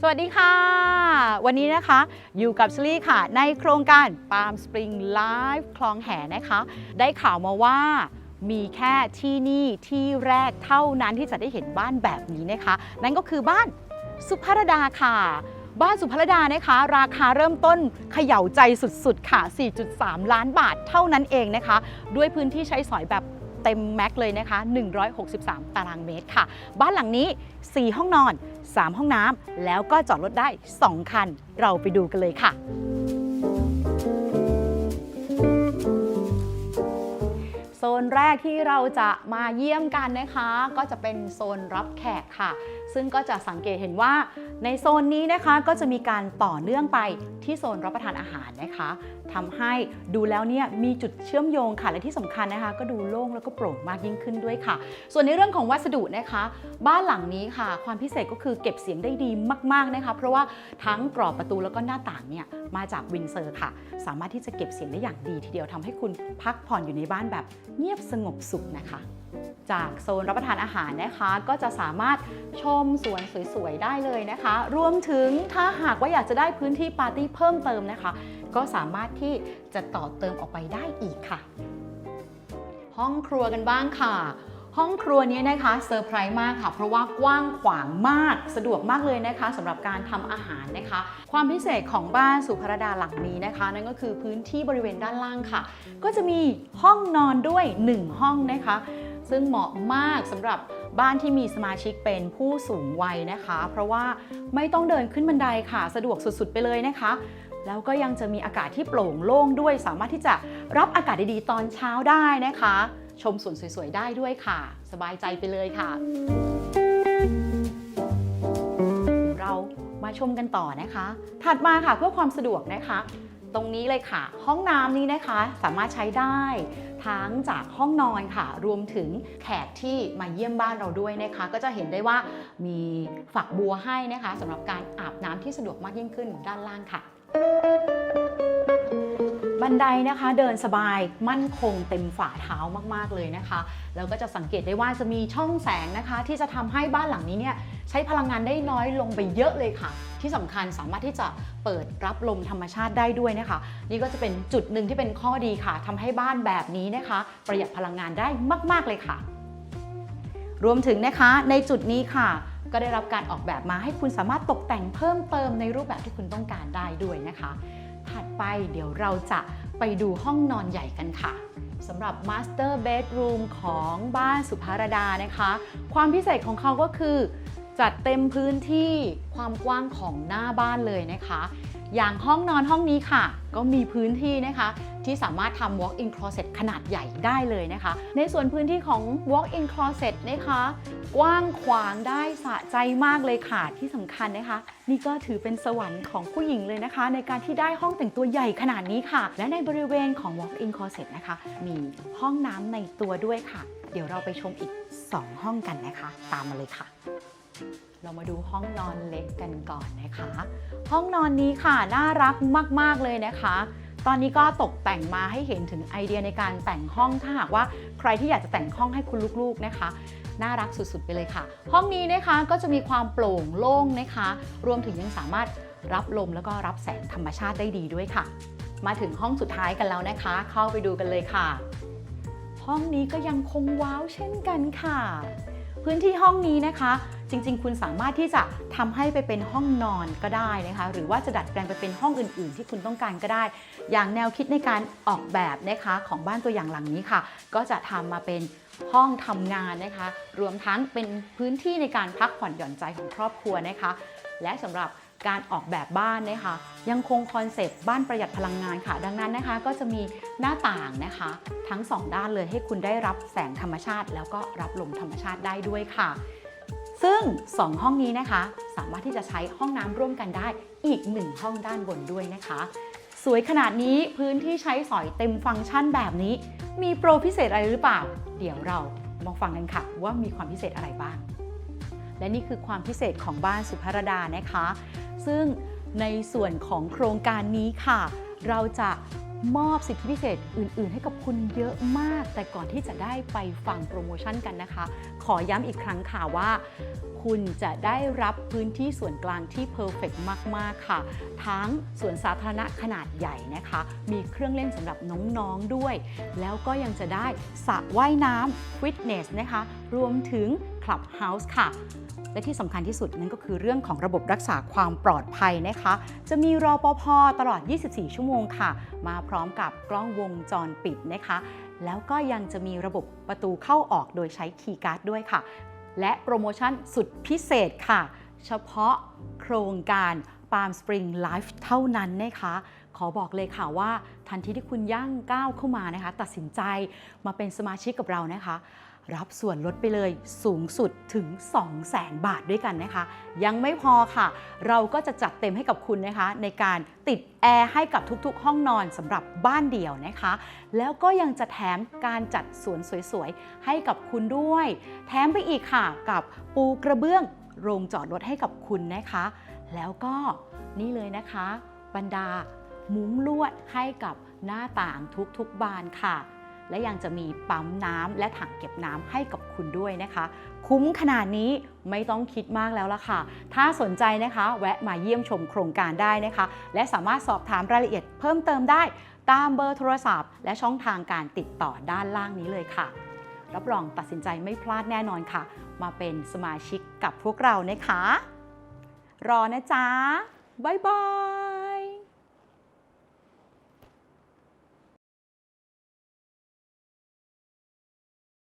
สวัสดีค่ะ วันนี้นะคะอยู่กับชลี่ค่ะในโครงการ Palm Spring Live คลองแห่นะคะ ได้ข่าวมาว่ามีแค่ที่นี่ที่แรกเท่านั้นที่จะได้เห็นบ้านแบบนี้นะคะ นั่นก็คือบ้านสุภรดาค่ะ บ้านสุภรดานะคะ ราคาเริ่มต้นเขย่าใจสุดๆค่ะ 4.3 ล้านบาทเท่านั้นเองนะคะ ด้วยพื้นที่ใช้สอยแบบ เต็มแม็กเลยนะคะ 163 ตารางเมตรค่ะ บ้านหลังนี้ 4 ห้องนอน 3 ห้องน้ำแล้วก็จอดรถได้ 2 คัน เราไปดูกันเลยค่ะโซนแรกที่เราจะมาเยี่ยมกันนะคะ ก็จะเป็นโซนรับแขกค่ะซึ่งก็จะสังเกตเห็นว่าในโซนนี้นะคะก็จะมีการต่อเนื่องไปที่โซนรับประทานอาหารนะคะทำให้ดูแล้วเนี่ยมีจุดเชื่อมโยงค่ะและที่สำคัญนะคะ ก็ดูโล่งแล้วก็โปร่งมากยิ่งขึ้นด้วยค่ะ ส่วนในเรื่องของวัสดุนะคะ บ้านหลังนี้ค่ะ ความพิเศษก็คือเก็บเสียงได้ดีมาก ๆนะคะ เพราะว่าทั้งกรอบประตูแล้วก็หน้าต่างเนี่ยมาจากวินเซอร์ค่ะ สามารถที่จะเก็บเสียงได้อย่างดีทีเดียวทำให้คุณพักผ่อนอยู่ในบ้านแบบเงียบสงบสุขนะคะ จากโซนรับประทานอาหารนะคะ ก็จะสามารถชมสวนสวยๆได้เลยนะคะ รวมถึงถ้าหากว่าอยากจะได้พื้นที่ปาร์ตี้เพิ่มเติมนะคะ ก็สามารถที่จะต่อเติมออกไปได้อีกค่ะ ห้องครัวกันบ้างค่ะห้องครัวนี้นะคะเซอร์ไพรส์มากค่ะ เพราะว่ากว้างขวางมากสะดวกมากเลยนะคะสำหรับการทำอาหารนะคะ ความพิเศษของบ้านสุภรดาหลังนี้นะคะ นั่นก็คือพื้นที่บริเวณด้านล่างค่ะ ก็จะมีห้องนอนด้วย 1 ห้องนะคะ ซึ่งเหมาะมากสำหรับบ้านที่มีสมาชิกเป็นผู้สูงวัยนะคะ เพราะว่าไม่ต้องเดินขึ้นบันไดค่ะ สะดวกสุดๆ ไปเลยนะคะ แล้วก็ยังจะมีอากาศที่โปร่งโล่งด้วย สามารถที่จะรับอากาศดีๆ ตอนเช้าได้นะคะ ชมสวนสวยๆ ได้ด้วยค่ะ สบายใจไปเลยค่ะ เรามาชมกันต่อนะคะ ถัดมาค่ะเพื่อความสะดวกนะคะ ตรงนี้เลยค่ะ ห้องน้ำนี้นะคะสามารถใช้ได้ทั้งจากห้องนอนค่ะ รวมถึงแขกที่มาเยี่ยมบ้านเราด้วยนะคะ ก็จะเห็นได้ว่ามีฝักบัวให้นะคะสำหรับการอาบน้ำที่สะดวกมากยิ่งขึ้นด้านล่างค่ะ บันไดนะคะเดินสบายมั่นคงเต็มฝ่าเท้ามากๆเลยนะคะ แล้วก็จะสังเกตได้ว่าจะมีช่องแสงนะคะ ที่จะทำให้บ้านหลังนี้เนี่ย ใช้พลังงานได้น้อยลงไปเยอะเลยค่ะ ที่สำคัญสามารถที่จะเปิดรับลมธรรมชาติได้ด้วยนะคะ นี่ก็จะเป็นจุดหนึ่งที่เป็นข้อดีค่ะทำให้บ้านแบบนี้นะคะ ประหยัดพลังงานได้มาก ๆเลยค่ะ รวมถึงนะคะในจุดนี้ค่ะ ก็ได้รับการออกแบบมาให้คุณสามารถตกแต่งเพิ่มเติมในรูปแบบที่คุณต้องการได้ด้วยนะคะ ถัดไปเดี๋ยวเราจะไปดูห้องนอนใหญ่กันค่ะสำหรับ Master Bedroom ของบ้านสุภารดานะคะ ความพิเศษของเขาก็คือ จัดเต็มพื้นที่ความกว้างของหน้าบ้านเลยนะคะ อย่างห้องนอนห้องนี้ค่ะ ก็มีพื้นที่นะคะ ที่สามารถทำ walk-in closet ขนาดใหญ่ได้เลยนะคะ ในส่วนพื้นที่ของ walk-in closet นะคะ กว้างขวางได้สะใจมากเลยค่ะ ที่สำคัญนะคะ นี่ก็ถือเป็นสวรรค์ของผู้หญิงเลยนะคะ ในการที่ได้ห้องแต่งตัวใหญ่ขนาดนี้ค่ะ และในบริเวณของ walk-in closet นะคะ มีห้องน้ำในตัวด้วยค่ะ เดี๋ยวเราไปชมอีก 2 ห้องกันนะคะ ตามมาเลยค่ะ เรามาดูห้องนอนเล็กกันก่อนนะคะ ห้องนอนนี้ค่ะน่ารักมาก ๆ เลยนะคะ ตอนนี้ก็ตกแต่งมาให้เห็นถึงไอเดียในการแต่งห้องถ้าหากว่าใครที่อยากจะแต่งห้องให้คุณลูกๆนะคะน่ารักสุดๆไปเลยค่ะ ห้องนี้นะคะก็จะมีความโปร่งโล่งนะคะ รวมถึงยังสามารถรับลมแล้วก็รับแสงธรรมชาติได้ดีด้วยค่ะ มาถึงห้องสุดท้ายกันแล้วนะคะ เข้าไปดูกันเลยค่ะ ห้องนี้ก็ยังคงว้าวเช่นกันค่ะ พื้นที่ห้องนี้นะคะ จริง ๆ คุณสามารถที่จะทำให้ไปเป็นห้องนอนก็ได้นะคะ หรือว่าจะดัดแปลงไปเป็นห้องอื่น ๆ ที่คุณต้องการก็ได้ อย่างแนวคิดในการออกแบบนะคะของบ้านตัวอย่างหลังนี้ค่ะ ก็จะทำมาเป็นห้องทำงานนะคะ รวมทั้งเป็นพื้นที่ในการพักผ่อนหย่อนใจของครอบครัวนะคะ และสำหรับการออกแบบบ้านนะคะ ยังคงคอนเซปต์บ้านประหยัดพลังงานค่ะ ดังนั้นนะคะ ก็จะมีหน้าต่างนะคะ ทั้งสองด้านเลยให้คุณได้รับแสงธรรมชาติ แล้วก็รับลมธรรมชาติได้ด้วยค่ะ ซึ่ง 2 ห้องนี้นะคะ สามารถที่จะใช้ห้องน้ำร่วมกันได้อีก 1 ห้องด้านบนด้วยนะคะ สวยขนาดนี้พื้นที่ใช้สอยเต็มฟังก์ชันแบบนี้ มีโปรพิเศษอะไรหรือเปล่า เดี๋ยวเรามาฟังกันค่ะว่ามีความพิเศษอะไรบ้าง และนี่คือความพิเศษของบ้านสุภรดานะคะ ซึ่งในส่วนของโครงการนี้ค่ะ เราจะ มอบสิทธิพิเศษอื่น ๆ ให้กับคุณเยอะมาก แต่ก่อนที่จะได้ไปฟังโปรโมชั่นกันนะคะ ขอย้ำอีกครั้งค่ะว่า คุณจะได้รับพื้นที่ส่วนกลางที่เพอร์เฟกมาก ๆ ค่ะ ทั้งสวนสาธารณะขนาดใหญ่นะคะ มีเครื่องเล่นสำหรับน้อง ๆ ด้วย แล้วก็ยังจะได้สระว่ายน้ำฟิตเนสนะคะ รวมถึง คลับเฮาส์ค่ะ และที่สำคัญที่สุดนั่นก็คือเรื่องของระบบรักษาความปลอดภัยนะคะ จะมีรอปภตลอด 24 ชั่วโมงค่ะ มาพร้อมกับกล้องวงจรปิดนะคะ แล้วก็ยังจะมีระบบประตูเข้าออกโดยใช้คีย์การ์ดด้วยค่ะ และโปรโมชั่นสุดพิเศษค่ะ เฉพาะโครงการ Palm Spring Life เท่านั้นนะคะ ขอบอกเลยค่ะว่าทันทีที่คุณย่างก้าวเข้ามานะคะ ตัดสินใจมาเป็นสมาชิกกับเรานะคะ รับส่วนลดไปเลยสูงสุดถึง 200,000 บาทด้วยกันนะคะ ยังไม่พอค่ะ เราก็จะจัดเต็มให้กับคุณนะคะ ในการติดแอร์ให้กับทุกๆ ห้องนอนสำหรับบ้านเดี่ยวนะคะ แล้วก็ยังจะแถมการจัดสวนสวยๆ ให้กับคุณด้วย แถมไปอีกค่ะกับปูกระเบื้องโรงจอดรถให้กับคุณนะคะ แล้วก็นี่เลยนะคะ บรรดา มุ้งลวดให้กับหน้าต่างทุกๆบานค่ะ และยังจะมีปั๊มน้ำและถังเก็บน้ำให้กับคุณด้วยนะคะ คุ้มขนาดนี้ไม่ต้องคิดมากแล้วล่ะค่ะ ถ้าสนใจนะคะ แวะมาเยี่ยมชมโครงการได้นะคะ และสามารถสอบถามรายละเอียดเพิ่มเติมได้ตามเบอร์โทรศัพท์ และช่องทางการติดต่อด้านล่างนี้เลยค่ะ รับรองตัดสินใจไม่พลาดแน่นอนค่ะ มาเป็นสมาชิกกับพวกเรานะคะ รอนะจ๊ะบ๊ายบาย